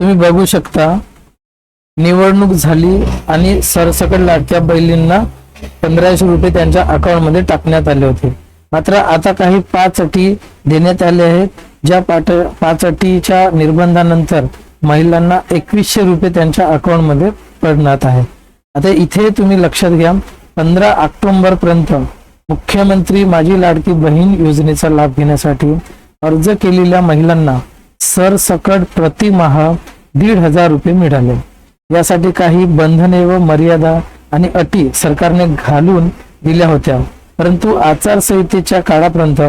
तुम्ही बघू शकता निवडणूक झाली आणि सरसकट लाडक्या बैलींना पंधराशे रुपये त्यांच्या अकाउंटमध्ये टाकण्यात आले होते. मात्र आता काही पाच अटी देण्यात आल्या आहेत ज्या पाठ पाच अटीच्या निर्बंधानंतर महिलांना एकवीसशे रुपये त्यांच्या अकाउंटमध्ये पडणार आहे आता इथे तुम्ही लक्षात घ्या पंधरा ऑक्टोबर पर्यंत मुख्यमंत्री माझी लाडकी बहीण योजनेचा लाभ घेण्यासाठी अर्ज केलेल्या महिलांना सरसकट प्रतिमाह दीड हजार रुपये मिळाले. यासाठी काही बंधने व मर्यादा आणि अटी सरकारने घालून दिल्या होत्या. परंतु आचारसंहितेच्या काळापर्यंत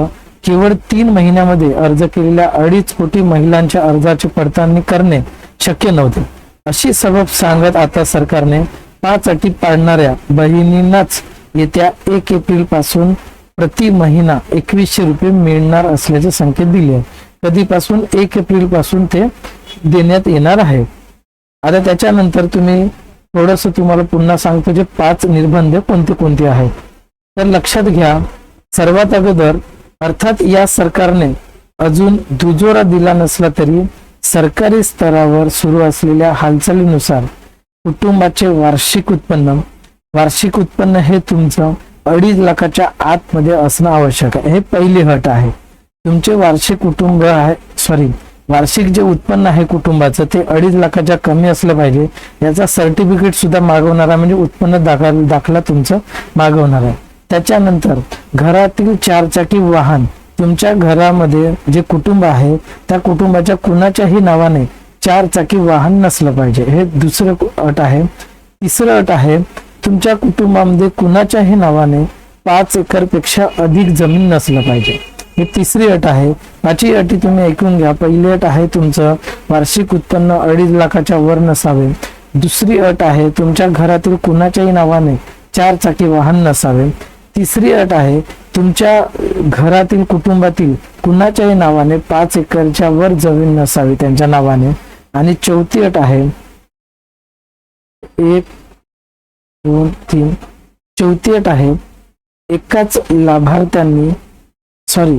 केवळ तीन महिन्यामध्ये अर्ज केलेल्या अडीच कोटी महिलांच्या अर्जाची पडताळणी करणे शक्य नव्हते. अशी सबब सांगत आता सरकारने पाच अटी पाडणाऱ्या बहिणींनाच येत्या एक एप्रिलपासून प्रति महिना एकवीसशे रुपये मिळणार असल्याचे संकेत दिले. कधीपासून? एक एप्रिलपासून ते देण्यात येणार आहे. आता त्याच्यानंतर तुम्ही थोडस तुम्हाला पुन्हा सांगतो जे पाच निर्बंध कोणते कोणते आहेत. तर लक्षात घ्या सर्वात अगोदर अर्थात या सरकारने अजून दुजोरा दिला नसला तरी सरकारी स्तरावर सुरू असलेल्या हालचालीनुसार कुटुंबाचे वार्षिक उत्पन्न वार्षिक उत्पन्न हे तुमचं अडीच लाखाच्या आतमध्ये असणं आवश्यक आहे. हे पहिली हट आहे. तुमचे वार्षिक कुटुंब आहे सॉरी वार्षिक जे उत्पन्न आहे कुटुंबाचं ते अडीच लाखाच्या कमी असलं पाहिजे. याचा सर्टिफिकेट सुद्धा मागवणारा म्हणजे उत्पन्न दाखला दाखला तुमचं मागवणार आहे. त्याच्यानंतर घरातील चारचाकी वाहन तुमच्या घरामध्ये जे कुटुंब आहे त्या कुटुंबाच्या कुणाच्याही नावाने चार चाकी वाहन नसलं पाहिजे. हे दुसरं अट आहे. तिसरं अट आहे तुमच्या कुटुंबामध्ये कुणाच्याही नावाने पाच एकरपेक्षा अधिक जमीन नसलं पाहिजे. ही तिसरी अट आहे. पाचवी अटी तुम्ही ऐकून घ्या. पहिली अट आहे तुमचं वार्षिक उत्पन्न अडीच लाखाच्या वर नसावे. दुसरी अट आहे तुमच्या घरातील कुणाच्याही नावाने चार चाकी वाहन नसावे. तिसरी अट आहे तुमच्या घरातील कुटुंबातील कुणाच्याही नावाने पाच एकरच्या वर जमीन नसावी त्यांच्या नावाने. आणि चौथी अट आहे एक दोन तीन. चौथी अट आहे एकाच लाभार्थ्यांनी सॉरी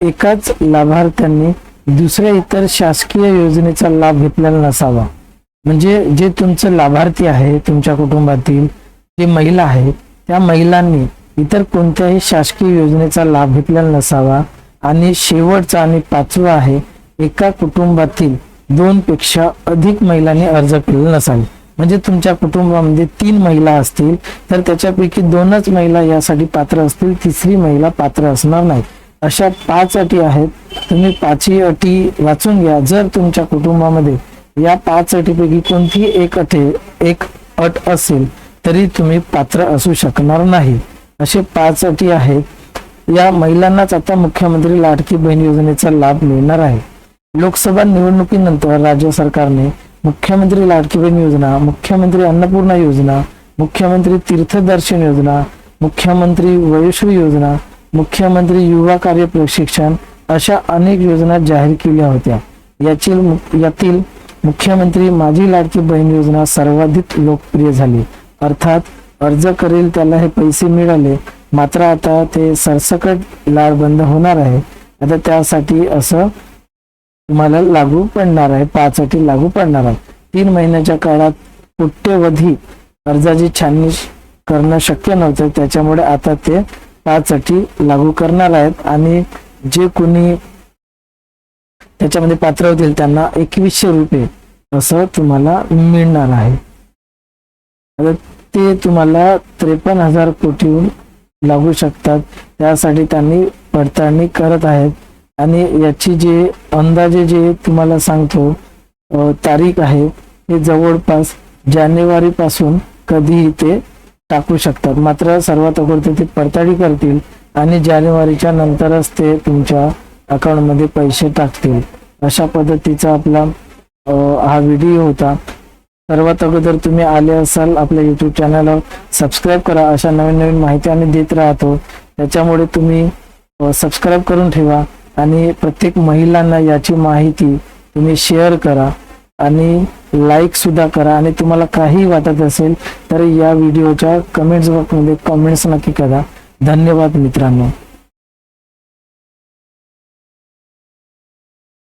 एकाच लाभार्थ्यांनी दुसऱ्या इतर शासकीय योजनेचा लाभ घेतलेला नसावा. म्हणजे जे तुमचं लाभार्थी आहे तुमच्या कुटुंबातील जे महिला आहे त्या महिलांनी इतर कोणत्याही शासकीय योजनेचा लाभ घेतलेला नसावा. आणि शेवटचा आणि पाचवा आहे एका कुटुंबातील दोन पेक्षा अधिक महिलांनी अर्ज केलेला नसावे. म्हणजे तुमच्या कुटुंबामध्ये तीन महिला असतील तर त्याच्यापैकी दोनच महिला यासाठी पात्र असतील तिसरी महिला पात्र असणार नाही. अशा पाच अटी आहेत. तुम्ही पाचही अटी वाचून घ्या. जर तुमच्या कुटुंबामध्ये या पाच अटीपैकी कोणतीही एक अटे एक अट असेल तरी तुम्ही पात्र असू शकणार नाही. असे पाच अटी आहेत. या महिलांनाच आता मुख्यमंत्री लाडकी बहीण योजनेचा लाभ मिळणार आहे. लोकसभा निवडणुकीनंतर राज्य सरकारने मुख्यमंत्री लाडकी बहीण योजना मुख्यमंत्री अन्नपूर्णा योजना मुख्यमंत्री तीर्थदर्शन योजना मुख्यमंत्री वयोश्री योजना मुख्यमंत्री युवा कार्य प्रशिक्षण अशा अनेक योजना जाहीर केल्या होत्या. यातील यातील मुख्यमंत्री माझी लाडकी बहीण योजना सर्वाधिक लोकप्रिय झाली. अर्थात अर्ज करेल त्याला हे पैसे मिळाले. मात्र आता ते सरसकट लाड बंद होणार आहे. आता त्यासाठी असं तुम्हाला लागू पडणार आहे पाच अटी लागू पडणार आहे. तीन महिन्याच्या काळात कोट्यवधी अर्जाची छाननी करणं शक्य नव्हतं. त्याच्यामुळे आता ते पाच अटी लागू करणार आहेत आणि जे कोणी त्याच्यामध्ये पात्र होतील त्यांना एकवीसशे रुपये असं तुम्हाला मिळणार आहे. आता ते तुम्हाला त्रेपन्न हजार कोटीहून लागू शकतात. त्यासाठी त्यांनी पडताळणी करत आहेत. आणि याची जे अंदाजे जे तुम्हाला सांगतो तारीख आहे हे जवळपास जानेवारी पासून कधीही ते टाकू शकतात. मात्र सर्वात अगोदर ते पडताळी करतील आणि जानेवारीच्या नंतरच ते तुमच्या अकाउंटमध्ये पैसे टाकतील. अशा पद्धतीचा आपला हा व्हिडिओ होता. सर्वात अगोदर तुम्ही आले असाल आपल्या युट्यूब चॅनलवर सबस्क्राईब करा. अशा नवीन नवीन माहिती आम्ही देत राहतो. त्याच्यामुळे तुम्ही सबस्क्राईब करून ठेवा आणि प्रत्येक महिलांना याची माहिती तुम्ही शेअर करा. आणि लाईक सुद्धा करा. आणि तुम्हाला काही वाटत असेल तर या व्हिडिओच्या कमेंट्स बॉक्समध्ये कमेंट्स नक्की करा. धन्यवाद मित्रांनो.